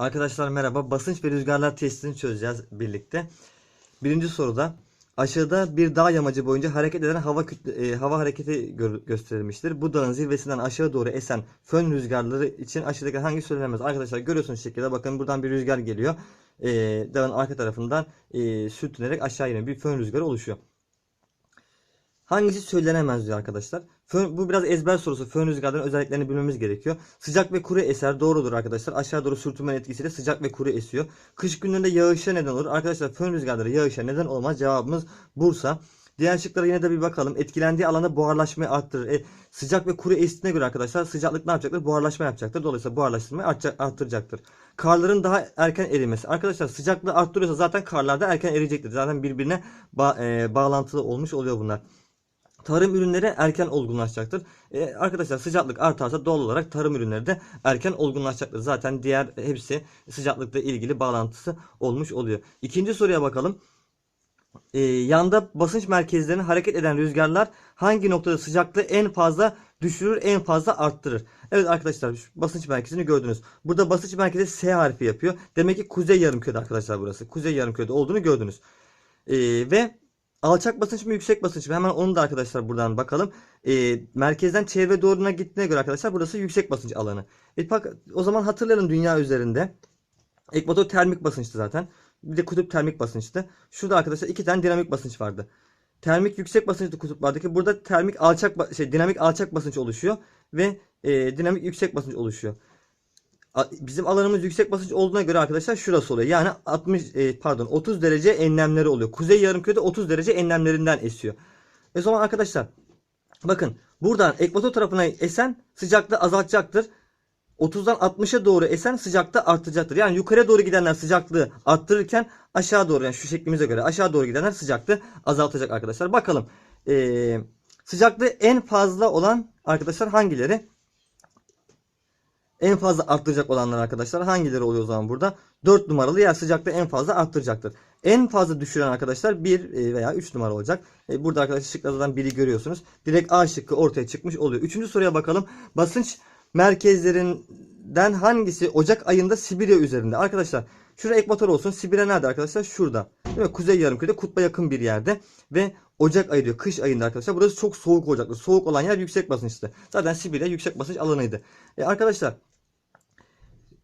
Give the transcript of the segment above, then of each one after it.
Arkadaşlar merhaba. Basınç ve rüzgarlar testini çözeceğiz birlikte. Birinci soruda aşağıda bir dağ yamacı boyunca hareket eden hava kütle, e, hava hareketi gö- gösterilmiştir. Bu dağın zirvesinden aşağı doğru esen fön rüzgarları için aşağıdaki hangi söylenemez? Arkadaşlar görüyorsunuz şekilde bakın buradan bir rüzgar geliyor. E, dağın arka tarafından e, sürtünerek aşağı inen bir fön rüzgarı oluşuyor. Hangisi söylenemez diyor arkadaşlar. Fön, bu biraz ezber sorusu. Fön rüzgarların özelliklerini bilmemiz gerekiyor. Sıcak ve kuru eser doğrudur arkadaşlar. Aşağı doğru sürtünmenin etkisiyle sıcak ve kuru esiyor. Kış günlerinde yağışa neden olur. Arkadaşlar fön rüzgarları yağışa neden olmaz. Cevabımız Bursa. Diğer şıklara yine de bir bakalım. Etkilendiği alanda buharlaşmayı arttırır. E, sıcak ve kuru estiğine göre arkadaşlar sıcaklık ne yapacaktır? Buharlaşma yapacaktır. Dolayısıyla buharlaştırmayı arttıracaktır. Karların daha erken erimesi. Arkadaşlar sıcaklığı arttırıyorsa zaten karlar da erken eriyecektir. Zaten birbirine ba- e, bağlantılı olmuş oluyor bunlar. Tarım ürünleri erken olgunlaşacaktır. Ee, arkadaşlar sıcaklık artarsa doğal olarak tarım ürünleri de erken olgunlaşacaktır. Zaten diğer hepsi sıcaklıkla ilgili bağlantısı olmuş oluyor. İkinci soruya bakalım. Ee, yanda basınç merkezlerine hareket eden rüzgarlar hangi noktada sıcaklığı en fazla düşürür, en fazla arttırır? Evet arkadaşlar basınç merkezini gördünüz. Burada basınç merkezi S harfi yapıyor. Demek ki kuzey yarımkürede arkadaşlar burası. Kuzey yarımkürede olduğunu gördünüz. Ee, ve Alçak basınç mı yüksek basınç mı? Hemen onu da arkadaşlar buradan bakalım. Ee, merkezden çevre doğruna gittiğine göre arkadaşlar burası yüksek basınç alanı. E, bak, o zaman hatırlayalım dünya üzerinde. Ekvator termik basınçtı zaten. Bir de kutup termik basınçtı. Şurada arkadaşlar iki tane dinamik basınç vardı. Termik yüksek basınçlı kutuplardaki burada termik alçak şey dinamik alçak basınç oluşuyor ve e, dinamik yüksek basınç oluşuyor. Bizim alanımız yüksek basınç olduğuna göre arkadaşlar şurası oluyor. Yani 60 e, pardon 30 derece enlemleri oluyor. Kuzey yarımkürede 30 derece enlemlerinden esiyor. O zaman arkadaşlar bakın buradan ekvator tarafına esen sıcaklığı azaltacaktır. 30'dan 60'a doğru esen sıcaklığı artacaktır. Yani yukarıya doğru gidenler sıcaklığı arttırırken aşağı doğru yani şu şeklimize göre aşağı doğru gidenler sıcaklığı azaltacak arkadaşlar. Bakalım ee, sıcaklığı en fazla olan arkadaşlar hangileri? En fazla arttıracak olanlar arkadaşlar hangileri oluyor o zaman burada? 4 numaralı yer sıcaklığı en fazla arttıracaktır. En fazla düşüren arkadaşlar 1 veya 3 numara olacak. E, Burada arkadaşlar şıklardan biri görüyorsunuz. Direkt A şıkkı ortaya çıkmış oluyor. Üçüncü soruya bakalım. Basınç merkezlerinden hangisi Ocak ayında Sibirya üzerinde? Arkadaşlar şurada ekvator olsun. Sibirya nerede arkadaşlar? Şurada. Değil mi? Kuzey yarımkürede kutba yakın bir yerde ve Ocak ayı diyor. Kış ayında arkadaşlar. Burası çok soğuk olacaktır. Soğuk olan yer yüksek basınçtı. Zaten Sibirya yüksek basınç alanıydı. E, arkadaşlar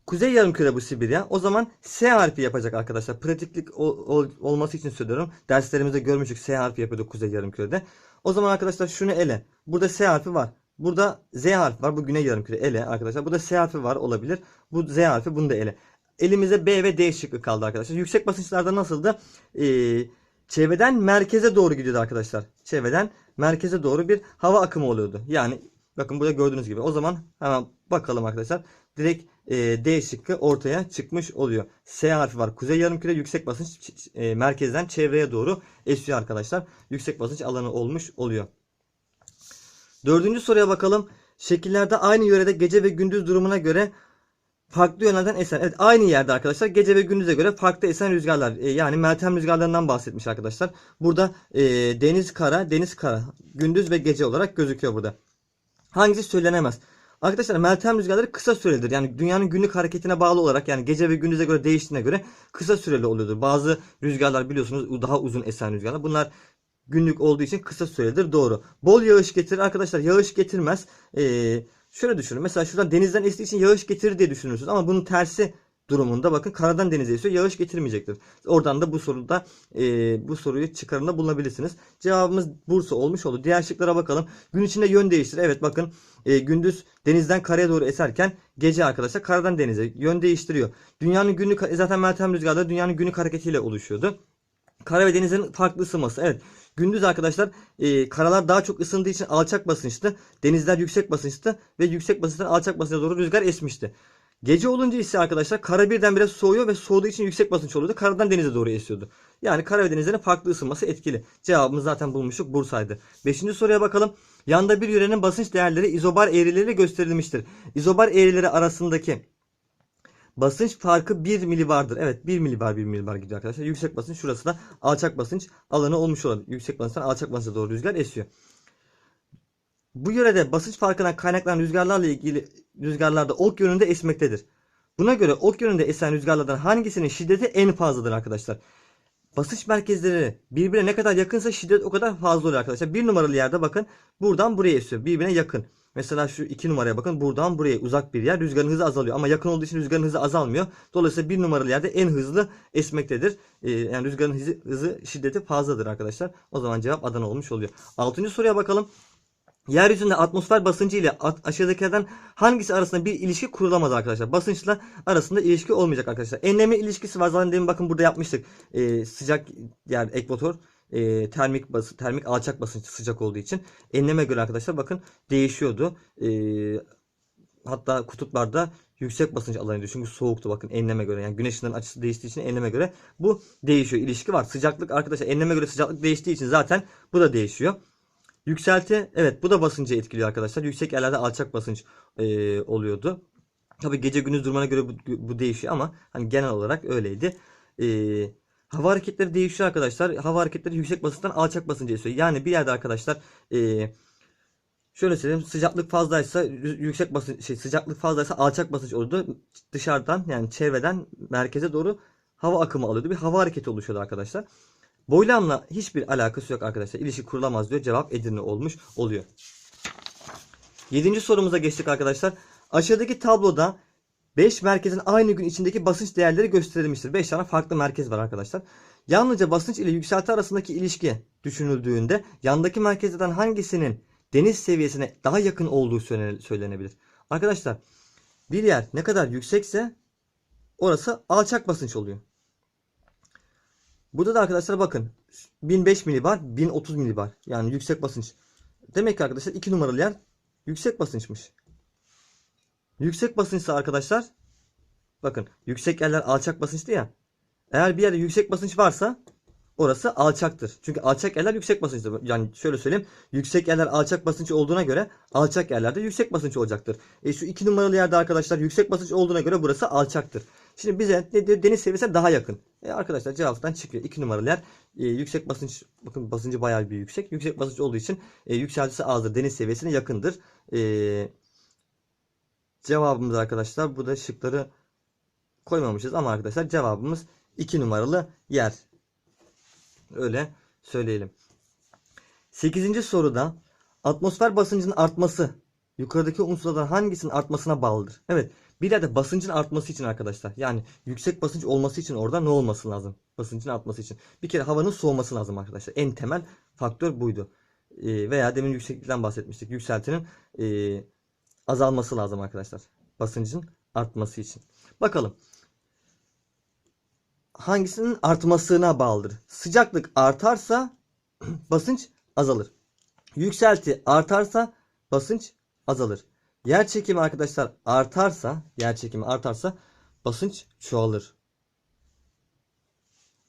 Kuzey yarımküre bu Sibirya. O zaman S harfi yapacak arkadaşlar. Pratiklik ol- ol- olması için söylüyorum. Derslerimizde görmüştük S harfi yapıyorduk Kuzey yarımkürede. O zaman arkadaşlar şunu ele. Burada S harfi var. Burada Z harfi var. Bu Güney yarımküre ele arkadaşlar. Burada S harfi var olabilir. Bu Z harfi bunu da ele. Elimize B ve D şıkkı kaldı arkadaşlar. Yüksek basınçlarda nasıldı? Ee, çevreden merkeze doğru gidiyordu arkadaşlar. Çevreden merkeze doğru bir hava akımı oluyordu. Yani bakın burada gördüğünüz gibi. O zaman hemen bakalım arkadaşlar. Direkt e, D şıkkı ortaya çıkmış oluyor. S harfi var. Kuzey yarımküre yüksek basınç e, merkezden çevreye doğru esiyor arkadaşlar. Yüksek basınç alanı olmuş oluyor. Dördüncü soruya bakalım. Şekillerde aynı yörede gece ve gündüz durumuna göre farklı yönlerden esen. Evet aynı yerde arkadaşlar gece ve gündüze göre farklı esen rüzgarlar. E, yani Meltem rüzgarlarından bahsetmiş arkadaşlar. Burada e, deniz kara, deniz kara, gündüz ve gece olarak gözüküyor burada. Hangisi söylenemez? Arkadaşlar Meltem rüzgarları kısa sürelidir. Yani dünyanın günlük hareketine bağlı olarak yani gece ve gündüze göre değiştiğine göre kısa süreli oluyordur. Bazı rüzgarlar biliyorsunuz daha uzun esen rüzgarlar. Bunlar günlük olduğu için kısa sürelidir. Doğru. Bol yağış getirir. Arkadaşlar yağış getirmez. Ee, şöyle düşünün. Mesela şuradan denizden estiği için yağış getirir diye düşünürsünüz. Ama bunun tersi durumunda bakın karadan denize esiyor. Yağış getirmeyecektir. Oradan da bu soruda e, bu soruyu çıkarımda bulunabilirsiniz. Cevabımız Bursa olmuş oldu. Diğer şıklara bakalım. Gün içinde yön değiştir. Evet bakın e, gündüz denizden karaya doğru eserken gece arkadaşlar karadan denize yön değiştiriyor. Dünyanın günlük zaten Meltem rüzgarları dünyanın günlük hareketiyle oluşuyordu. Kara ve denizlerin farklı ısınması. Evet. Gündüz arkadaşlar e, karalar daha çok ısındığı için alçak basınçtı. Denizler yüksek basınçtı ve yüksek basınçtan alçak basınca doğru rüzgar esmişti. Gece olunca ise arkadaşlar kara birdenbire soğuyor ve soğuduğu için yüksek basınç oluyordu. Karadan denize doğru esiyordu. Yani kara ve denizlerin farklı ısınması etkili. Cevabımız zaten bulmuştuk Bursa'ydı. Beşinci soruya bakalım. Yanda bir yörenin basınç değerleri izobar eğrileriyle gösterilmiştir. İzobar eğrileri arasındaki basınç farkı 1 milibardır. Evet 1 milibar 1 milibar gidiyor arkadaşlar. Yüksek basınç şurası da alçak basınç alanı olmuş olan. Yüksek basınçtan alçak basınca doğru rüzgar esiyor. Bu yörede basınç farkından kaynaklanan rüzgarlarla ilgili rüzgarlarda ok yönünde esmektedir. Buna göre ok yönünde esen rüzgarlardan hangisinin şiddeti en fazladır arkadaşlar? Basınç merkezleri birbirine ne kadar yakınsa şiddet o kadar fazla oluyor arkadaşlar. Bir numaralı yerde bakın buradan buraya esiyor. Birbirine yakın. Mesela şu iki numaraya bakın buradan buraya uzak bir yer rüzgarın hızı azalıyor. Ama yakın olduğu için rüzgarın hızı azalmıyor. Dolayısıyla bir numaralı yerde en hızlı esmektedir. Ee, yani rüzgarın hızı, hızı şiddeti fazladır arkadaşlar. O zaman cevap Adana olmuş oluyor. Altıncı soruya bakalım. Yeryüzünde atmosfer basıncı ile aşağıdakilerden hangisi arasında bir ilişki kurulamaz arkadaşlar? Basınçla arasında ilişki olmayacak arkadaşlar. Enleme ilişkisi var. Zaten demin bakın burada yapmıştık. Ee, sıcak yani ekvator e, termik bası, termik alçak basınç sıcak olduğu için enleme göre arkadaşlar bakın değişiyordu. Ee, hatta kutuplarda yüksek basınç alanıydı. Çünkü soğuktu bakın enleme göre. Yani güneş açısı değiştiği için enleme göre bu değişiyor. İlişki var. Sıcaklık arkadaşlar enleme göre sıcaklık değiştiği için zaten bu da değişiyor. Yükselti evet bu da basıncı etkiliyor arkadaşlar. Yüksek yerlerde alçak basınç e, oluyordu. Tabi gece gündüz durumuna göre bu, bu değişiyor ama hani genel olarak öyleydi. E, hava hareketleri değişiyor arkadaşlar. Hava hareketleri yüksek basınçtan alçak basınca esiyor. Yani bir yerde arkadaşlar e, şöyle söyleyeyim sıcaklık fazlaysa yü- yüksek basınç şey sıcaklık fazlaysa alçak basınç olurdu. Dışarıdan yani çevreden merkeze doğru hava akımı alıyordu. Bir hava hareketi oluşuyordu arkadaşlar. Boylamla hiçbir alakası yok arkadaşlar. İlişki kurulamaz diyor. Cevap Edirne olmuş oluyor. Yedinci sorumuza geçtik arkadaşlar. Aşağıdaki tabloda 5 merkezin aynı gün içindeki basınç değerleri gösterilmiştir. 5 tane farklı merkez var arkadaşlar. Yalnızca basınç ile yükselti arasındaki ilişki düşünüldüğünde yandaki merkezlerden hangisinin deniz seviyesine daha yakın olduğu söyle- söylenebilir. Arkadaşlar bir yer ne kadar yüksekse orası alçak basınç oluyor. Burada da arkadaşlar bakın 1005 milibar 1030 milibar yani yüksek basınç. Demek ki arkadaşlar 2 numaralı yer yüksek basınçmış. Yüksek basınçsa arkadaşlar bakın yüksek yerler alçak basınçtı ya. Eğer bir yerde yüksek basınç varsa orası alçaktır. Çünkü alçak yerler yüksek basınçtır. Yani şöyle söyleyeyim. Yüksek yerler alçak basınç olduğuna göre alçak yerlerde yüksek basınç olacaktır. E şu 2 numaralı yerde arkadaşlar yüksek basınç olduğuna göre burası alçaktır. Şimdi bize? Deniz seviyesine daha yakın. E arkadaşlar cevaptan çıkıyor. 2 numaralı yer e, yüksek basınç bakın basıncı bayağı bir yüksek. Yüksek basınç olduğu için e, yükseltisi azdır. Deniz seviyesine yakındır. E, cevabımız arkadaşlar burada şıkları koymamışız ama arkadaşlar cevabımız 2 numaralı yer. Öyle söyleyelim. 8. soruda atmosfer basıncının artması yukarıdaki unsurlardan hangisinin artmasına bağlıdır? Evet bir yerde basıncın artması için arkadaşlar yani yüksek basınç olması için orada ne olması lazım? Basıncın artması için. Bir kere havanın soğuması lazım arkadaşlar. En temel faktör buydu. Ee, veya demin yükseklikten bahsetmiştik. Yükseltinin e, azalması lazım arkadaşlar. Basıncın artması için. Bakalım. Hangisinin artmasına bağlıdır? Sıcaklık artarsa basınç azalır. Yükselti artarsa basınç azalır. Yer çekimi arkadaşlar artarsa, yer çekimi artarsa basınç çoğalır.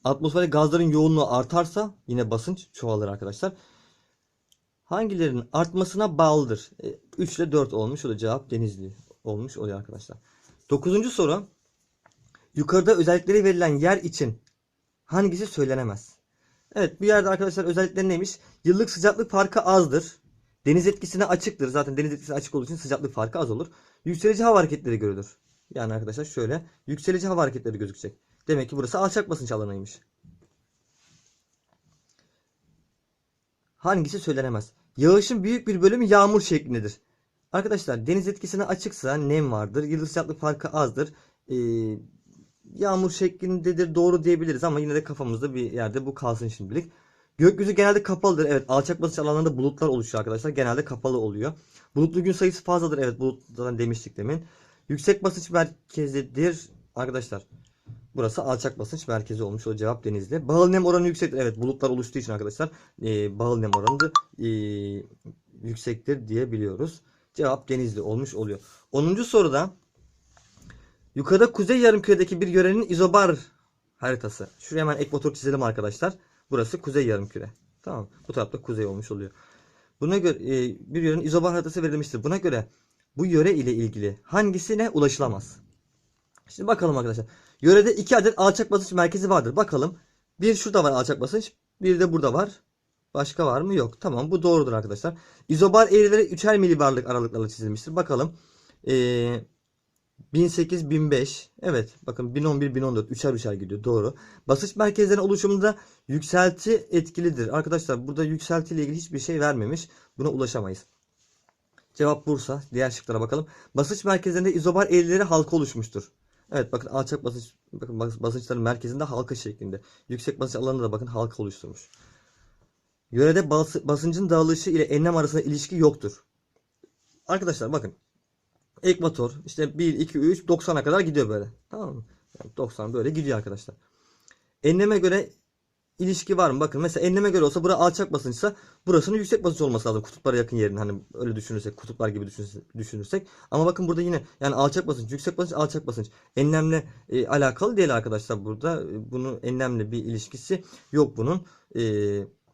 Atmosferde gazların yoğunluğu artarsa yine basınç çoğalır arkadaşlar. Hangilerinin artmasına bağlıdır? 3 ile 4 olmuş. O da cevap Denizli olmuş oluyor arkadaşlar. 9. soru. Yukarıda özellikleri verilen yer için hangisi söylenemez? Evet bir yerde arkadaşlar özellikleri neymiş? Yıllık sıcaklık farkı azdır. Deniz etkisine açıktır. Zaten deniz etkisine açık olduğu için sıcaklık farkı az olur. Yükselici hava hareketleri görülür. Yani arkadaşlar şöyle yükselici hava hareketleri gözükecek. Demek ki burası alçak basınç alanıymış. Hangisi söylenemez? Yağışın büyük bir bölümü yağmur şeklindedir. Arkadaşlar deniz etkisine açıksa nem vardır. Yıllık sıcaklık farkı azdır. Ee, yağmur şeklindedir doğru diyebiliriz ama yine de kafamızda bir yerde bu kalsın şimdilik. Gökyüzü genelde kapalıdır. Evet alçak basınç alanlarında bulutlar oluşuyor arkadaşlar. Genelde kapalı oluyor. Bulutlu gün sayısı fazladır. Evet bulut zaten demiştik demin. Yüksek basınç merkezidir. Arkadaşlar burası alçak basınç merkezi olmuş. O cevap denizli. Bağıl nem oranı yüksektir. Evet bulutlar oluştuğu için arkadaşlar e, bağıl nem oranı da e, yüksektir diyebiliyoruz. Cevap denizli olmuş oluyor. 10. soruda yukarıda kuzey yarımküredeki bir yörenin izobar haritası. Şuraya hemen ekvator çizelim arkadaşlar. Burası kuzey yarımküre. Tamam. Bu tarafta kuzey olmuş oluyor. Buna göre e, bir yörenin izobar haritası verilmiştir. Buna göre bu yöre ile ilgili hangisine ulaşılamaz? Şimdi bakalım arkadaşlar. Yörede iki adet alçak basınç merkezi vardır. Bakalım. Bir şurada var alçak basınç. Bir de burada var. Başka var mı? Yok. Tamam bu doğrudur arkadaşlar. İzobar eğrileri 3'er milibarlık aralıklarla çizilmiştir. Bakalım. Ee, 1008, 1005. Evet bakın 1011, 1014 üçer üçer gidiyor. Doğru. Basınç merkezlerinin oluşumunda yükselti etkilidir. Arkadaşlar burada yükselti ile ilgili hiçbir şey vermemiş. Buna ulaşamayız. Cevap Bursa. Diğer şıklara bakalım. Basınç merkezlerinde izobar eğrileri halka oluşmuştur. Evet bakın alçak basınç bakın bas- basınçların merkezinde halka şeklinde. Yüksek basınç alanında da bakın halka oluşturmuş. Yörede bas- basıncın dağılışı ile enlem arasında ilişki yoktur. Arkadaşlar bakın. Ekvator işte 1 2 3 90'a kadar gidiyor böyle. Tamam mı? Yani 90 böyle gidiyor arkadaşlar. Enleme göre ilişki var mı? Bakın mesela enleme göre olsa burası alçak basınçsa burasının yüksek basınç olması lazım. Kutuplara yakın yerin hani öyle düşünürsek kutuplar gibi düşünürsek. Ama bakın burada yine yani alçak basınç, yüksek basınç, alçak basınç. Enlemle e, alakalı değil arkadaşlar burada. E, bunun enlemle bir ilişkisi yok bunun. E,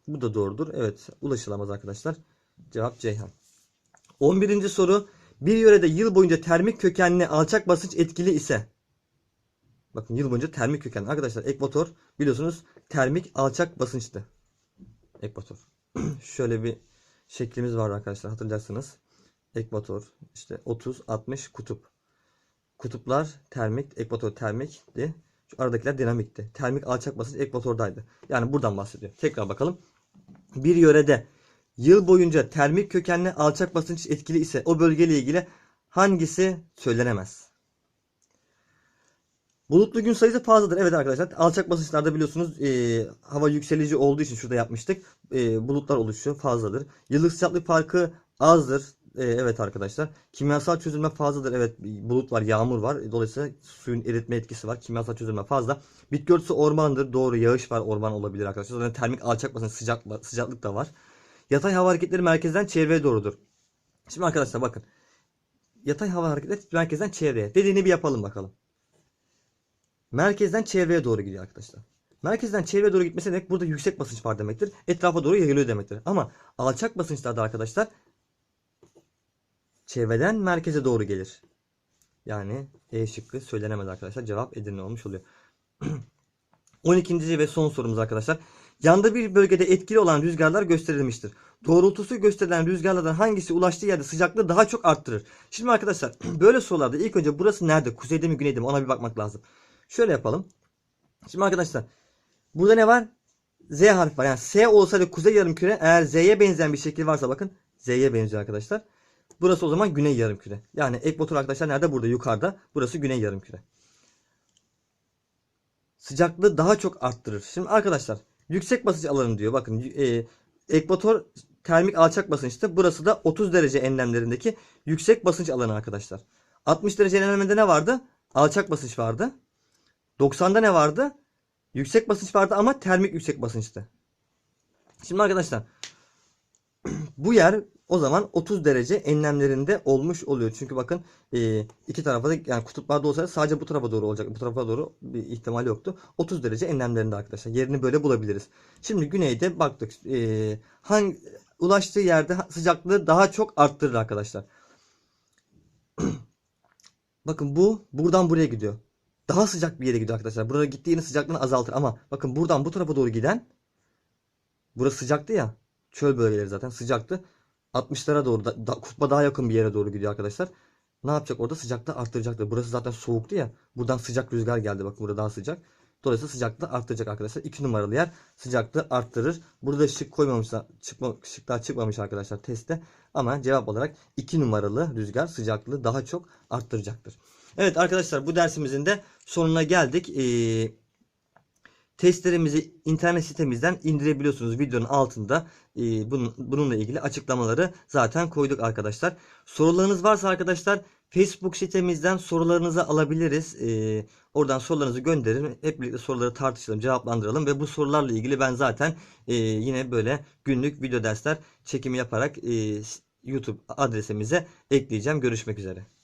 bu da doğrudur. Evet ulaşılamaz arkadaşlar. Cevap Ceyhan. 11. soru. Bir yörede yıl boyunca termik kökenli alçak basınç etkili ise Bakın yıl boyunca termik kökenli. Arkadaşlar ekvator biliyorsunuz termik alçak basınçtı. Ekvator. Şöyle bir şeklimiz var arkadaşlar hatırlayacaksınız. Ekvator işte 30 60 kutup. Kutuplar termik, ekvator termikti. Şu aradakiler dinamikti. Termik alçak basınç ekvatordaydı. Yani buradan bahsediyor. Tekrar bakalım. Bir yörede yıl boyunca termik kökenli alçak basınç etkili ise o bölgeyle ilgili hangisi söylenemez? Bulutlu gün sayısı fazladır. Evet arkadaşlar alçak basınçlarda biliyorsunuz e, hava yükselici olduğu için şurada yapmıştık. E, bulutlar oluşuyor fazladır. Yıllık sıcaklık farkı azdır. E, evet arkadaşlar. Kimyasal çözülme fazladır. Evet bulut var yağmur var. Dolayısıyla suyun eritme etkisi var. Kimyasal çözülme fazla. Bitki örtüsü ormandır. Doğru yağış var orman olabilir arkadaşlar. Zaten termik alçak basınç sıcak, sıcaklık da var. Yatay hava hareketleri merkezden çevreye doğrudur. Şimdi arkadaşlar bakın. Yatay hava hareketleri merkezden çevreye. Dediğini bir yapalım bakalım. Merkezden çevreye doğru gidiyor arkadaşlar. Merkezden çevreye doğru gitmesi demek burada yüksek basınç var demektir. Etrafa doğru yayılıyor demektir. Ama alçak basınçlarda arkadaşlar çevreden merkeze doğru gelir. Yani E şıkkı söylenemez arkadaşlar. Cevap Edirne olmuş oluyor. 12. ve son sorumuz arkadaşlar. Yanda bir bölgede etkili olan rüzgarlar gösterilmiştir. Doğrultusu gösterilen rüzgarlardan hangisi ulaştığı yerde sıcaklığı daha çok arttırır? Şimdi arkadaşlar böyle sorularda ilk önce burası nerede? Kuzeyde mi güneyde mi? Ona bir bakmak lazım. Şöyle yapalım. Şimdi arkadaşlar burada ne var? Z harfi var. Yani S olsaydı kuzey yarımküre eğer Z'ye benzeyen bir şekil varsa bakın Z'ye benziyor arkadaşlar. Burası o zaman güney yarımküre. Yani ekvator arkadaşlar nerede? Burada yukarıda. Burası güney yarımküre. Sıcaklığı daha çok arttırır. Şimdi arkadaşlar yüksek basınç alanı diyor. Bakın e, ekvator termik alçak basınçta. Burası da 30 derece enlemlerindeki yüksek basınç alanı arkadaşlar. 60 derece enlemlerinde ne vardı? Alçak basınç vardı. 90'da ne vardı? Yüksek basınç vardı ama termik yüksek basınçtı. Şimdi arkadaşlar bu yer o zaman 30 derece enlemlerinde olmuş oluyor. Çünkü bakın e, iki tarafa da yani kutuplarda olsaydı sadece bu tarafa doğru olacak. Bu tarafa doğru bir ihtimal yoktu. 30 derece enlemlerinde arkadaşlar. Yerini böyle bulabiliriz. Şimdi güneyde baktık. E, hangi ulaştığı yerde sıcaklığı daha çok arttırır arkadaşlar. bakın bu buradan buraya gidiyor daha sıcak bir yere gidiyor arkadaşlar. Burada gittiği yerin sıcaklığını azaltır ama bakın buradan bu tarafa doğru giden burası sıcaktı ya. Çöl bölgeleri zaten sıcaktı. 60'lara doğru da, da, kutba daha yakın bir yere doğru gidiyor arkadaşlar. Ne yapacak orada? Sıcaklığı arttıracaktır. Burası zaten soğuktu ya. Buradan sıcak rüzgar geldi. Bakın burada daha sıcak. Dolayısıyla sıcaklığı arttıracak arkadaşlar. 2 numaralı yer sıcaklığı arttırır. Burada şık koymamışlar. Çıkma, şıklar çıkmamış arkadaşlar testte. Ama cevap olarak 2 numaralı rüzgar sıcaklığı daha çok arttıracaktır. Evet arkadaşlar bu dersimizin de sonuna geldik. Ee, testlerimizi internet sitemizden indirebiliyorsunuz. Videonun altında e, bunun, bununla ilgili açıklamaları zaten koyduk arkadaşlar. Sorularınız varsa arkadaşlar Facebook sitemizden sorularınızı alabiliriz. Ee, oradan sorularınızı gönderin. Hep birlikte soruları tartışalım, cevaplandıralım ve bu sorularla ilgili ben zaten e, yine böyle günlük video dersler çekimi yaparak e, YouTube adresimize ekleyeceğim. Görüşmek üzere.